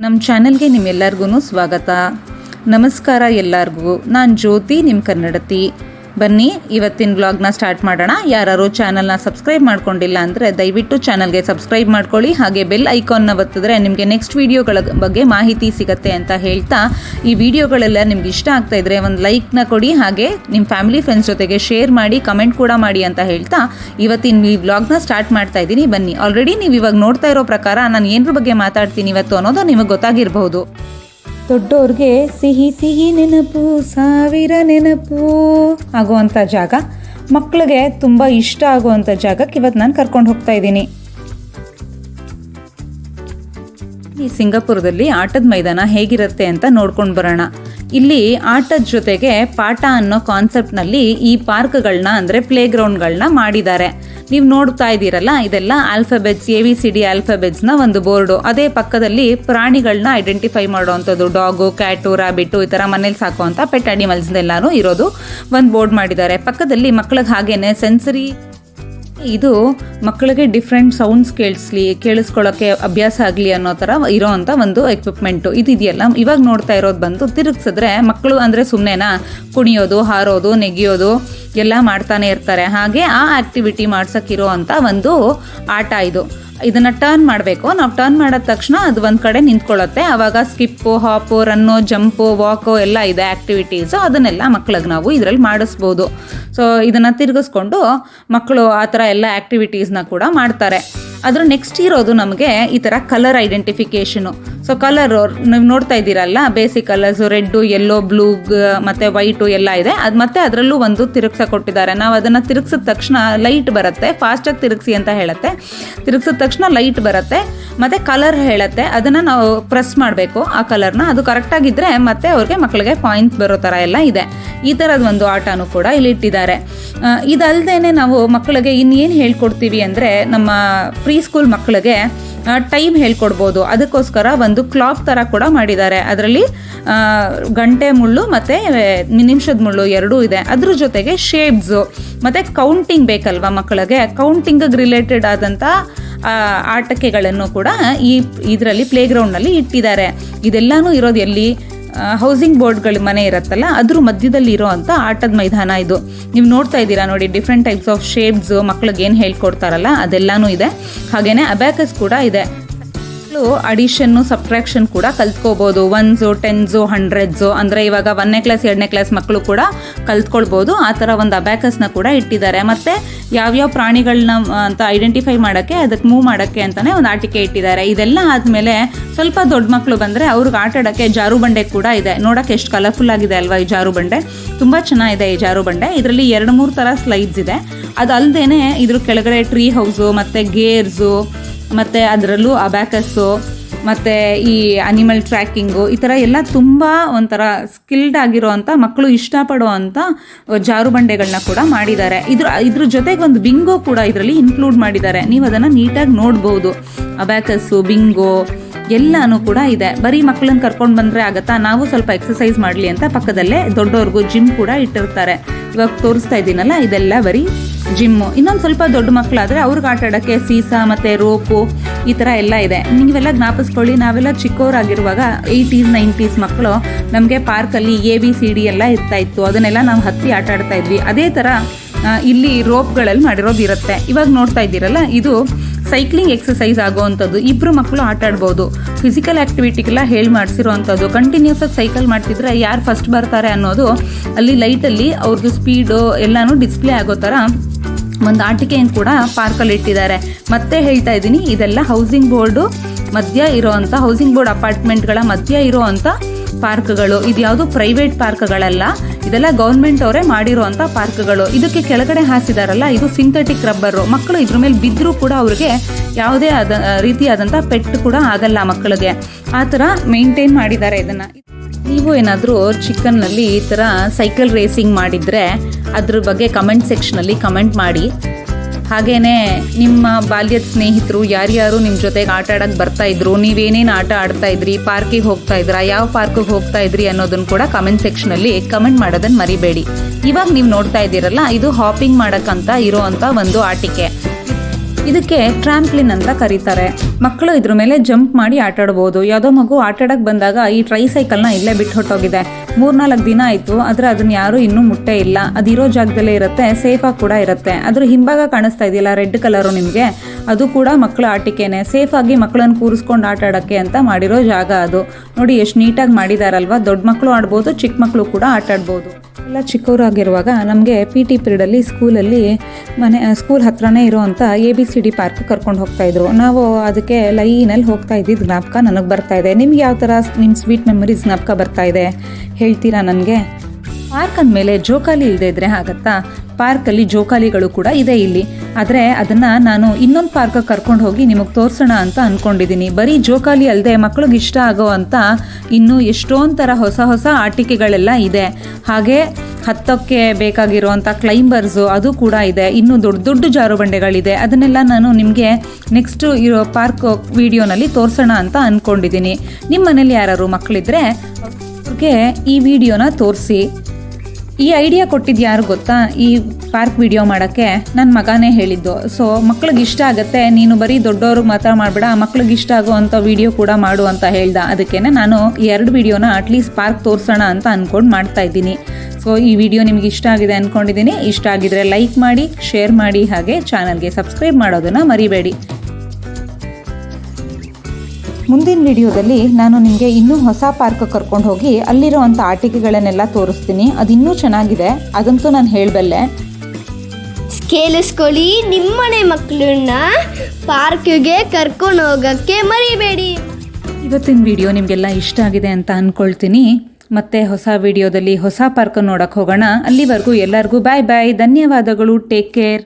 ನಮ್ಮ ಚಾನಲ್ಗೆ ನಿಮ್ಮೆಲ್ಲರಿಗೂ ಸ್ವಾಗತ. ನಮಸ್ಕಾರ ಎಲ್ಲರಿಗೂ. ನಾನು ಜ್ಯೋತಿ ನಿಮ್ಮ ಕನ್ನಡತಿ. ಬನ್ನಿ. ಇವತ್ತಿನ ವ್ಲಾಗ್ನ ಸ್ಟಾರ್ಟ್ ಮಾಡೋಣ. ಯಾರು ಚಾನಲ್ನ ಸಬ್ಸ್ಕ್ರೈಬ್ ಮಾಡ್ಕೊಂಡಿಲ್ಲ ಅಂದರೆ ದಯವಿಟ್ಟು ಚಾನಲ್ಗೆ ಸಬ್ಸ್ಕ್ರೈಬ್ ಮಾಡ್ಕೊಳ್ಳಿ. ಹಾಗೆ ಬೆಲ್ ಐಕಾನ್ನ ಒತ್ತಿದ್ರೆ ನಿಮಗೆ ನೆಕ್ಸ್ಟ್ ವೀಡಿಯೋಗಳ ಬಗ್ಗೆ ಮಾಹಿತಿ ಸಿಗುತ್ತೆ ಅಂತ ಹೇಳ್ತಾ, ಈ ವಿಡಿಯೋಗಳೆಲ್ಲ ನಿಮ್ಗೆ ಇಷ್ಟ ಆಗ್ತಾ ಇದ್ರೆ ಒಂದು ಲೈಕ್ನ ಕೊಡಿ. ಹಾಗೆ ನಿಮ್ಮ ಫ್ಯಾಮಿಲಿ ಫ್ರೆಂಡ್ಸ್ ಜೊತೆಗೆ ಶೇರ್ ಮಾಡಿ ಕಮೆಂಟ್ ಕೂಡ ಮಾಡಿ ಅಂತ ಹೇಳ್ತಾ, ಇವತ್ತಿನ ಈ ವ್ಲಾಗ್ನ ಸ್ಟಾರ್ಟ್ ಮಾಡ್ತಾ ಇದ್ದೀನಿ. ಬನ್ನಿ. ಆಲ್ರೆಡಿ ನೀವು ಇವಾಗ ನೋಡ್ತಾ ಇರೋ ಪ್ರಕಾರ ನಾನು ಏನ್ರ ಬಗ್ಗೆ ಮಾತಾಡ್ತೀನಿ ಇವತ್ತು ಅನ್ನೋದು ನಿಮಗೆ ಗೊತ್ತಾಗಿರ್ಬಹುದು. ದೊಡ್ಡೋರ್ಗೆ ಸಿಹಿ ಸಿಹಿ ನೆನಪು, ಸಾವಿರ ನೆನಪು ಆಗುವಂಥ ಜಾಗ. ಮಕ್ಕಳಿಗೆ ತುಂಬ ಇಷ್ಟ ಆಗುವಂಥ ಜಾಗಕ್ಕೆ ಇವತ್ತು ನಾನು ಕರ್ಕೊಂಡು ಹೋಗ್ತಾ ಇದ್ದೀನಿ. ಈ ಸಿಂಗಾಪುರದಲ್ಲಿ ಆಟದ ಮೈದಾನ ಹೇಗಿರುತ್ತೆ ಅಂತ ನೋಡ್ಕೊಂಡು ಬರೋಣ. ಇಲ್ಲಿ ಆಟದ ಜೊತೆಗೆ ಪಾಠ ಅನ್ನೋ ಕಾನ್ಸೆಪ್ಟ್ನಲ್ಲಿ ಈ ಪಾರ್ಕ್ಗಳನ್ನ ಅಂದರೆ ಪ್ಲೇ ಗ್ರೌಂಡ್ಗಳನ್ನ ಮಾಡಿದ್ದಾರೆ. ನೀವು ನೋಡ್ತಾ ಇದ್ದೀರಲ್ಲ, ಇದೆಲ್ಲ alphabets A B C D ಆಲ್ಫಾಬೆಟ್ಸ್ನ ಒಂದು ಬೋರ್ಡು. ಅದೇ ಪಕ್ಕದಲ್ಲಿ ಪ್ರಾಣಿಗಳನ್ನ ಐಡೆಂಟಿಫೈ ಮಾಡುವಂಥದ್ದು, ಡಾಗು, ಕ್ಯಾಟು ರಾಬಿಟ್ಟು ಈ ಥರ ಮನೇಲಿ ಸಾಕುವಂಥ ಪೆಟ್ ಅನಿಮಲ್ಸ್ನೆಲ್ಲಾನು ಇರೋದು ಒಂದು ಬೋರ್ಡ್ ಮಾಡಿದ್ದಾರೆ. ಪಕ್ಕದಲ್ಲಿ ಮಕ್ಕಳಿಗೆ ಹಾಗೇನೆ ಸೆನ್ಸರಿ ಇದು ಮಕ್ಕಳಿಗೆ ಡಿಫ್ರೆಂಟ್ ಸೌಂಡ್ಸ್ ಕೇಳಿಸ್ಲಿ ಕೇಳಿಸ್ಕೊಳ್ಳೋಕ್ಕೆ ಅಭ್ಯಾಸ ಆಗಲಿ ಅನ್ನೋ ಥರ ಇರೋವಂಥ ಒಂದು ಎಕ್ವಿಪ್ಮೆಂಟು ಇದಿದೆಯಲ್ಲ ಇವಾಗ ನೋಡ್ತಾ ಇರೋದು ಬಂದು ತಿರುಗಿಸಿದ್ರೆ ಮಕ್ಕಳು ಅಂದರೆ ಸುಮ್ಮನೆನಾ ಕುಣಿಯೋದು, ಹಾರೋದು, ನೆಗೆಯೋದು ಎಲ್ಲ ಮಾಡ್ತಾನೆ ಇರ್ತಾರೆ. ಹಾಗೆ ಆ ಆ್ಯಕ್ಟಿವಿಟಿ ಮಾಡ್ಸೋಕ್ಕಿರೋ ಅಂಥ ಒಂದು ಆಟ ಇದು. ಇದನ್ನ ಟರ್ನ್ ಮಾಡಬೇಕು. ನಾವು ಟರ್ನ್ ಮಾಡಿದ ತಕ್ಷಣ ಅದು ಒಂದು ಕಡೆ ನಿಂತ್ಕೊಳ್ಳುತ್ತೆ. ಆವಾಗ skip hop run jump walk ಎಲ್ಲ ಇದೆ ಆ್ಯಕ್ಟಿವಿಟೀಸು ಅದನ್ನೆಲ್ಲ ಮಕ್ಳಿಗೆ ನಾವು ಇದರಲ್ಲಿ ಮಾಡಿಸ್ಬೋದು. ಸೊ ಇದನ್ನು ತಿರುಗಿಸ್ಕೊಂಡು ಮಕ್ಕಳು ಆ ಥರ ಎಲ್ಲ ಆ್ಯಕ್ಟಿವಿಟೀಸ್ನ ಕೂಡ ಮಾಡ್ತಾರೆ. ಅದ್ರ ನೆಕ್ಸ್ಟ್ ಇರೋದು ನಮಗೆ ಈ ಥರ ಕಲರ್ ಐಡೆಂಟಿಫಿಕೇಷನು ಸೊ ಕಲರು ನೀವು ನೋಡ್ತಾ ಇದ್ದೀರಲ್ಲ basic colours red yellow blue ಮತ್ತು ವೈಟು ಎಲ್ಲ ಇದೆ. ಅದು ಮತ್ತೆ ಅದರಲ್ಲೂ ಒಂದು ತಿರುಗ್ಸ ಕೊಟ್ಟಿದ್ದಾರೆ. ನಾವು ಅದನ್ನು ತಿರುಗಿಸಿದ ತಕ್ಷಣ ಲೈಟ್ ಬರುತ್ತೆ ಫಾಸ್ಟಾಗಿ ತಿರುಗ್ಸಿ ಅಂತ ಹೇಳುತ್ತೆ. ತಿರುಗಿಸಿದ ತಕ್ಷಣ ಲೈಟ್ ಬರುತ್ತೆ, ಮತ್ತು ಕಲರ್ ಹೇಳುತ್ತೆ. ಅದನ್ನು ನಾವು ಪ್ರೆಸ್ ಮಾಡಬೇಕು ಆ ಕಲರ್ನ ಅದು ಕರೆಕ್ಟಾಗಿದ್ದರೆ ಮತ್ತೆ ಅವ್ರಿಗೆ ಮಕ್ಕಳಿಗೆ ಪಾಯಿಂಟ್ಸ್ ಬರೋ ಥರ ಎಲ್ಲ ಇದೆ. ಈ ಥರದ ಒಂದು ಆಟನೂ ಕೂಡ ಇಲ್ಲಿ ಇಟ್ಟಿದ್ದಾರೆ. ಇದಲ್ಲದೇ ನಾವು ಮಕ್ಕಳಿಗೆ ಇನ್ನೇನು ಹೇಳ್ಕೊಡ್ತೀವಿ ಅಂದರೆ ನಮ್ಮ ಪ್ರೀ ಸ್ಕೂಲ್ ಮಕ್ಕಳಿಗೆ ಟೈಮ್ ಹೇಳ್ಕೊಡ್ಬೋದು. ಅದಕ್ಕೋಸ್ಕರ ಒಂದು ಕ್ಲಾಕ್ ಥರ ಕೂಡ ಮಾಡಿದ್ದಾರೆ. ಅದರಲ್ಲಿ ಗಂಟೆ ಮುಳ್ಳು ಮತ್ತು ನಿಮಿಷದ ಮುಳ್ಳು ಎರಡೂ ಇದೆ. ಅದ್ರ ಜೊತೆಗೆ ಶೇಪ್ಸು ಮತ್ತು ಕೌಂಟಿಂಗ್ ಬೇಕಲ್ವ ಮಕ್ಕಳಿಗೆ ಕೌಂಟಿಂಗಿಗೆ ರಿಲೇಟೆಡ್ ಆದಂಥ ಆಟಿಕೆಗಳನ್ನು ಕೂಡ ಈ, ಇದರಲ್ಲಿ ಪ್ಲೇಗ್ರೌಂಡ್ನಲ್ಲಿ ಇಟ್ಟಿದ್ದಾರೆ. ಇದೆಲ್ಲನೂ ಇರೋದು ಎಲ್ಲಿ? ಹೌಸಿಂಗ್ ಬೋರ್ಡ್ಗಳ ಮನೆ ಇರುತ್ತಲ್ಲ, ಅದ್ರ ಮಧ್ಯದಲ್ಲಿ ಇರೋ ಅಂಥ ಆಟದ ಮೈದಾನ ಇದು. ನೀವು ನೋಡ್ತಾ ಇದ್ದೀರಾ ನೋಡಿ ಡಿಫ್ರೆಂಟ್ ಟೈಪ್ಸ್ ಆಫ್ ಶೇಪ್ಸ್ ಮಕ್ಳಿಗೆ ಏನು ಹೇಳ್ಕೊಡ್ತಾರಲ್ಲ, ಅದೆಲ್ಲನೂ ಇದೆ. ಹಾಗೆಯೇ ಅಬ್ಯಾಕಸ್ ಕೂಡ ಇದೆ. ಮಕ್ಕಳು ಅಡಿಷನ್ನು ಸಬ್ಟ್ರಾಕ್ಷನ್ ಕೂಡ ಕಲ್ತ್ಕೋಬೋದು. ಒನ್ಸು ಟೆನ್ಸು ಹಂಡ್ರೆಡ್ಸು ಅಂದರೆ ಇವಾಗ ಒಂದನೇ ಕ್ಲಾಸ್ ಎರಡನೇ ಕ್ಲಾಸ್ ಮಕ್ಕಳು ಕೂಡ ಕಲ್ತ್ಕೊಳ್ಬೋದು. ಆ ಥರ ಒಂದು ಅಬ್ಯಾಕಸ್ನ ಕೂಡ ಇಟ್ಟಿದ್ದಾರೆ. ಮತ್ತು ಯಾವ್ಯಾವ ಪ್ರಾಣಿಗಳನ್ನ ಅಂತ ಐಡೆಂಟಿಫೈ ಮಾಡೋಕ್ಕೆ, ಅದಕ್ಕೆ ಮೂವ್ ಮಾಡೋಕ್ಕೆ ಅಂತಲೇ ಒಂದು ಆಟಿಕೆ ಇಟ್ಟಿದ್ದಾರೆ. ಇದೆಲ್ಲ ಆದಮೇಲೆ ಸ್ವಲ್ಪ ದೊಡ್ಡ ಮಕ್ಕಳು ಬಂದರೆ ಅವ್ರಿಗೆ ಆಟಾಡೋಕ್ಕೆ ಜಾರು ಬಂಡೆ ಕೂಡ ಇದೆ. ನೋಡೋಕ್ಕೆ ಎಷ್ಟು ಕಲರ್ಫುಲ್ ಆಗಿದೆ ಅಲ್ವಾ ಈ ಜಾರು ಬಂಡೆ? ತುಂಬ ಚೆನ್ನಾಗಿದೆ ಈ ಜಾರು ಬಂಡೆ. ಇದರಲ್ಲಿ ಎರಡು ಮೂರು ಥರ ಸ್ಲೈಡ್ಸ್ ಇದೆ. ಅದಲ್ಲದೇ ಇದ್ರ ಕೆಳಗಡೆ ಟ್ರೀ ಹೌಸು ಮತ್ತು ಗೇರ್ಸು ಮತ್ತು ಅದರಲ್ಲೂ ಅಬ್ಯಾಕಸ್ಸು ಮತ್ತು ಈ ಅನಿಮಲ್ ಟ್ರ್ಯಾಕಿಂಗು ಈ ಥರ ಎಲ್ಲ ತುಂಬ ಒಂಥರ ಸ್ಕಿಲ್ಡ್ ಆಗಿರೋವಂಥ ಮಕ್ಕಳು ಇಷ್ಟಪಡುವಂಥ ಜಾರು ಬಂಡೆಗಳನ್ನ ಕೂಡ ಮಾಡಿದ್ದಾರೆ. ಇದ್ರ ಇದ್ರ ಜೊತೆಗೆ ಒಂದು ಬಿಂಗೋ ಕೂಡ ಇದರಲ್ಲಿ ಇನ್ಕ್ಲೂಡ್ ಮಾಡಿದ್ದಾರೆ. ನೀವು ಅದನ್ನು ನೀಟಾಗಿ ನೋಡ್ಬೋದು. ಅಬ್ಯಾಕಸ್ಸು ಬಿಂಗೋ ಎಲ್ಲನೂ ಕೂಡ ಇದೆ. ಬರೀ ಮಕ್ಕಳನ್ನ ಕರ್ಕೊಂಡು ಬಂದರೆ ಆಗುತ್ತಾ? ನಾವು ಸ್ವಲ್ಪ ಎಕ್ಸಸೈಸ್ ಮಾಡಲಿ ಅಂತ ಪಕ್ಕದಲ್ಲೇ ದೊಡ್ಡವ್ರಿಗೂ ಜಿಮ್ ಕೂಡ ಇಟ್ಟಿರ್ತಾರೆ. ಇವಾಗ ತೋರಿಸ್ತಾ ಇದ್ದೀನಲ್ಲ, ಇದೆಲ್ಲ ಬರೀ ಜಿಮ್ಮು. ಇನ್ನೊಂದು ಸ್ವಲ್ಪ ದೊಡ್ಡ ಮಕ್ಕಳಾದರೆ ಅವ್ರಿಗೆ ಆಟ ಆಡೋಕ್ಕೆ ಸೀಸಾ ಮತ್ತು ರೋಪು ಈ ಥರ ಎಲ್ಲ ಇದೆ. ನೀವೆಲ್ಲ ಜ್ಞಾಪಿಸ್ಕೊಳ್ಳಿ, ನಾವೆಲ್ಲ ಚಿಕ್ಕವರಾಗಿರುವಾಗ ಏಯ್ಟೀಸ್, ನೈಂಟೀಸ್ ಮಕ್ಕಳು ನಮಗೆ ಪಾರ್ಕಲ್ಲಿ ಎ ಬಿ ಸಿ ಡಿ ಎಲ್ಲ ಇರ್ತಾ ಇತ್ತು. ಅದನ್ನೆಲ್ಲ ನಾವು ಹತ್ತಿ ಆಟ ಆಡ್ತಾ ಇದ್ವಿ. ಅದೇ ಥರ ಇಲ್ಲಿ ರೋಪ್ಗಳಲ್ಲಿ ಮಾಡಿರೋದು ಇರುತ್ತೆ. ಇವಾಗ ನೋಡ್ತಾ ಇದ್ದೀರಲ್ಲ, ಇದು ಸೈಕ್ಲಿಂಗ್ ಎಕ್ಸಸೈಸ್ ಆಗೋವಂಥದ್ದು. ಇಬ್ಬರು ಮಕ್ಕಳು ಆಟ ಆಡ್ಬೋದು. ಫಿಸಿಕಲ್ ಆ್ಯಕ್ಟಿವಿಟಿಗೆಲ್ಲ ಹೇಳಿ ಮಾಡಿಸಿರೋವಂಥದ್ದು. ಕಂಟಿನ್ಯೂಸ್ ಆಗಿ ಸೈಕಲ್ ಮಾಡ್ತಿದ್ರೆ ಯಾರು ಫಸ್ಟ್ ಬರ್ತಾರೆ ಅನ್ನೋದು ಅಲ್ಲಿ ಲೈಟಲ್ಲಿ ಅವ್ರದ್ದು ಸ್ಪೀಡು ಎಲ್ಲನೂ ಡಿಸ್ಪ್ಲೇ ಆಗೋ ಥರ ಒಂದು ಆಟಿಕೆಯನ್ನು ಕೂಡ ಪಾರ್ಕಲ್ಲಿ ಇಟ್ಟಿದ್ದಾರೆ. ಮತ್ತೆ ಹೇಳ್ತಾ ಇದ್ದೀನಿ, ಇದೆಲ್ಲ ಹೌಸಿಂಗ್ ಬೋರ್ಡು ಮಧ್ಯ ಇರೋವಂಥ ಹೌಸಿಂಗ್ ಬೋರ್ಡ್ ಅಪಾರ್ಟ್ಮೆಂಟ್ಗಳ ಮಧ್ಯ ಇರೋವಂಥ ಪಾರ್ಕ್ಗಳು. ಇದು ಯಾವುದು ಪ್ರೈವೇಟ್ ಪಾರ್ಕ್ಗಳಲ್ಲ, ಇದೆಲ್ಲ ಗೌರ್ಮೆಂಟ್ ಅವರೇ ಮಾಡಿರುವಂಥ ಪಾರ್ಕ್ಗಳು. ಇದಕ್ಕೆ ಕೆಳಗಡೆ ಹಾಸಿದಾರಲ್ಲ, ಇದು ಸಿಂಥೆಟಿಕ್ ರಬ್ಬರು ಮಕ್ಕಳು ಇದ್ರ ಮೇಲೆ ಬಿದ್ದರೂ ಕೂಡ ಅವ್ರಿಗೆ ಯಾವುದೇ ಆದ ರೀತಿಯಾದಂಥ ಪೆಟ್ಟು ಕೂಡ ಆಗಲ್ಲ ಮಕ್ಕಳಿಗೆ. ಆ ಥರ ಮೇಂಟೈನ್ ಮಾಡಿದ್ದಾರೆ ಇದನ್ನು. ನೀವು ಏನಾದರೂ ಚಿಕನ್ನಲ್ಲಿ ಈ ಥರ ಸೈಕಲ್ ರೇಸಿಂಗ್ ಮಾಡಿದರೆ ಅದ್ರ ಬಗ್ಗೆ ಕಮೆಂಟ್ ಸೆಕ್ಷನಲ್ಲಿ ಕಮೆಂಟ್ ಮಾಡಿ. ಹಾಗೇ ನಿಮ್ಮ ಬಾಲ್ಯದ ಸ್ನೇಹಿತರು ಯಾರ್ಯಾರು ನಿಮ್ಮ ಜೊತೆಗೆ ಆಟ ಆಡೋಕ್ಕೆ ಬರ್ತಾ ಇದ್ರು ನೀವೇನೇನು ಆಟ ಆಡ್ತಾ ಇದ್ರಿ ಪಾರ್ಕಿಗೆ ಹೋಗ್ತಾ ಇದ್ರಾ, ಯಾವ ಪಾರ್ಕಿಗೆ ಹೋಗ್ತಾ ಇದ್ರಿ ಅನ್ನೋದನ್ನು ಕೂಡ ಕಮೆಂಟ್ ಸೆಕ್ಷನಲ್ಲಿ ಕಮೆಂಟ್ ಮಾಡೋದನ್ನು ಮರಿಬೇಡಿ. ಇವಾಗ ನೀವು ನೋಡ್ತಾ ಇದ್ದೀರಲ್ಲ, ಇದು ಹಾಪಿಂಗ್ ಮಾಡೋಕ್ಕಂತ ಇರೋ ಅಂಥ ಒಂದು ಆಟಿಕೆ. ಇದಕ್ಕೆ ಟ್ರಾಂಪ್ಲಿನ್ ಅಂತ ಕರೀತಾರೆ. ಮಕ್ಕಳು ಇದ್ರ ಮೇಲೆ ಜಂಪ್ ಮಾಡಿ ಆಟ ಯಾವುದೋ ಮಗು ಆಟ ಬಂದಾಗ ಈ ಟ್ರೈ ಸೈಕಲ್ನ ಇಲ್ಲೇ ಬಿಟ್ಟು ಹೊಟ್ಟೋಗಿದೆ ಮೂರ್ನಾಲ್ಕು ದಿನ ಆಯಿತು, ಆದರೆ ಅದನ್ನ ಯಾರೂ ಇನ್ನೂ ಮುಟ್ಟೇ ಇಲ್ಲ. ಅದಿರೋ ಜಾಗದಲ್ಲೇ ಇರುತ್ತೆ ಸೇಫಾಗಿ ಕೂಡ ಇರುತ್ತೆ. ಅದ್ರ ಹಿಂಭಾಗ ಕಾಣಿಸ್ತಾ ಇದೆಯಲ್ಲ ರೆಡ್ ಕಲರು ನಿಮಗೆ? ಅದು ಕೂಡ ಮಕ್ಕಳ ಆಟಿಕೆನೆ. ಸೇಫಾಗಿ ಮಕ್ಕಳನ್ನು ಕೂರಿಸ್ಕೊಂಡು ಆಟ ಆಡೋಕ್ಕೆ ಅಂತ ಮಾಡಿರೋ ಜಾಗ ಅದು. ನೋಡಿ ಎಷ್ಟು ನೀಟಾಗಿ ಮಾಡಿದಾರಲ್ವಾ. ದೊಡ್ಡ ಮಕ್ಕಳು ಆಡ್ಬೋದು ಚಿಕ್ಕ ಮಕ್ಕಳು ಕೂಡ ಆಟ ಆಡ್ಬೋದು. ಎಲ್ಲ ಚಿಕ್ಕವರಾಗಿರುವಾಗ ನಮಗೆ ಪಿ ಟಿ ಪೀರಿಯಡಲ್ಲಿ ಸ್ಕೂಲಲ್ಲಿ ಮನೆ ಸ್ಕೂಲ್ ಹತ್ರನೇ ಇರೋವಂಥ A B C D park ಕರ್ಕೊಂಡು ಹೋಗ್ತಾ ಇದ್ರು. ನಾವು ಅದಕ್ಕೆ ಲೈನಲ್ಲಿ ಹೋಗ್ತಾ ಇದ್ದಿದ್ದು ಜ್ಞಾಪಕ ನನಗೆ ಬರ್ತಾ ಇದೆ. ನಿಮ್ಗೆ ಯಾವ ಥರ ನಿಮ್ಮ ಸ್ವೀಟ್ ಮೆಮರೀಸ್ ಜ್ಞಾಪಕ ಬರ್ತಾ ಇದೆ? ಹೇಳ್ತೀರಾ ನನಗೆ? ಪಾರ್ಕ್ ಅಂದಮೇಲೆ ಜೋಕಾಲಿ ಇಲ್ಲದೆ ಇದ್ರೆ ಆಗತ್ತಾ? ಪಾರ್ಕಲ್ಲಿ ಜೋಕಾಲಿಗಳು ಕೂಡ ಇದೆ ಇಲ್ಲಿ. ಆದರೆ ಅದನ್ನು ನಾನು ಇನ್ನೊಂದು ಪಾರ್ಕ್ ಕರ್ಕೊಂಡು ಹೋಗಿ ನಿಮಗೆ ತೋರಿಸೋಣ ಅಂತ ಅಂದ್ಕೊಂಡಿದ್ದೀನಿ ಬರೀ ಜೋಕಾಲಿ ಅಲ್ಲದೆ ಮಕ್ಳಿಗೆ ಇಷ್ಟ ಆಗೋ ಅಂತ ಇನ್ನೂ ಎಷ್ಟೊಂದು ಥರ ಹೊಸ ಹೊಸ ಆಟಿಕೆಗಳೆಲ್ಲ ಇದೆ. ಹಾಗೆ ಹತ್ತಕ್ಕೆ ಬೇಕಾಗಿರುವಂಥ ಕ್ಲೈಂಬರ್ಸು ಅದು ಕೂಡ ಇದೆ. ಇನ್ನೂ ದೊಡ್ಡ ದೊಡ್ಡ ಜಾರುಬಂಡೆಗಳಿದೆ. ಅದನ್ನೆಲ್ಲ ನಾನು ನಿಮಗೆ ನೆಕ್ಸ್ಟು ಇರೋ ಪಾರ್ಕ್ ವಿಡಿಯೋನಲ್ಲಿ ತೋರಿಸೋಣ ಅಂತ ಅಂದ್ಕೊಂಡಿದ್ದೀನಿ ನಿಮ್ಮ ಮನೇಲಿ ಯಾರು ಮಕ್ಕಳಿದ್ರೆ ಅವ್ರಿಗೆ ಈ ವಿಡಿಯೋನ ತೋರಿಸಿ. ಈ ಐಡಿಯಾ ಕೊಟ್ಟಿದ್ದು ಯಾರು ಗೊತ್ತಾ? ಈ ಪಾರ್ಕ್ ವಿಡಿಯೋ ಮಾಡೋಕ್ಕೆ ನನ್ನ ಮಗನೇ ಹೇಳಿದ್ದು. ಸೊ ಮಕ್ಳಿಗೆ ಇಷ್ಟ ಆಗುತ್ತೆ, ನೀನು ಬರೀ ದೊಡ್ಡವ್ರಿಗೆ ಮಾತ್ರ ಮಾಡಬೇಡ ಮಕ್ಳಿಗೆ ಇಷ್ಟ ಆಗುವಂಥ ವಿಡಿಯೋ ಕೂಡ ಮಾಡು ಅಂತ ಹೇಳ್ದ. ಅದಕ್ಕೇ ನಾನು ಎರಡು ವಿಡಿಯೋನ ಅಟ್ಲೀಸ್ಟ್ ಪಾರ್ಕ್ ತೋರಿಸೋಣ ಅಂತ ಅಂದ್ಕೊಂಡು ಮಾಡ್ತಾ ಇದ್ದೀನಿ. ಸೊ ಈ ವಿಡಿಯೋ ನಿಮಗೆ ಇಷ್ಟ ಆಗಿದೆ ಅಂದ್ಕೊಂಡಿದ್ದೀನಿ ಇಷ್ಟ ಆಗಿದ್ರೆ ಲೈಕ್ ಮಾಡಿ ಶೇರ್ ಮಾಡಿ, ಹಾಗೆ ಚಾನಲ್ಗೆ ಸಬ್ಸ್ಕ್ರೈಬ್ ಮಾಡೋದನ್ನು ಮರಿಬೇಡಿ. ಮುಂದಿನ ವಿಡಿಯೋದಲ್ಲಿ ನಾನು ನಿಮಗೆ ಇನ್ನೂ ಹೊಸ ಪಾರ್ಕ್ ಕರ್ಕೊಂಡು ಹೋಗಿ ಅಲ್ಲಿರುವಂಥ ಆಟಿಕೆಗಳನ್ನೆಲ್ಲ ತೋರಿಸ್ತೀನಿ. ಅದು ಇನ್ನೂ ಚೆನ್ನಾಗಿದೆ. ಅದಂತೂ ನಾನು ಹೇಳಬಲ್ಲೆ. ಕೇಳಿಸ್ಕೊಳ್ಳಿ ನಿಮ್ಮನೆ ಮಕ್ಕಳನ್ನ ಪಾರ್ಕ್ಗೆ ಕರ್ಕೊಂಡು ಹೋಗೋಕ್ಕೆ ಮರಿಬೇಡಿ. ಇವತ್ತಿನ ವಿಡಿಯೋ ನಿಮಗೆಲ್ಲ ಇಷ್ಟ ಆಗಿದೆ ಅಂತ ಅಂದ್ಕೊಳ್ತೀನಿ ಮತ್ತೆ ಹೊಸ ವಿಡಿಯೋದಲ್ಲಿ ಹೊಸ ಪಾರ್ಕ್ ನೋಡಕ್ಕೆ ಹೋಗೋಣ. ಅಲ್ಲಿವರೆಗೂ ಎಲ್ಲರಿಗೂ ಬಾಯ್ ಬಾಯ್ ಧನ್ಯವಾದಗಳು. Take care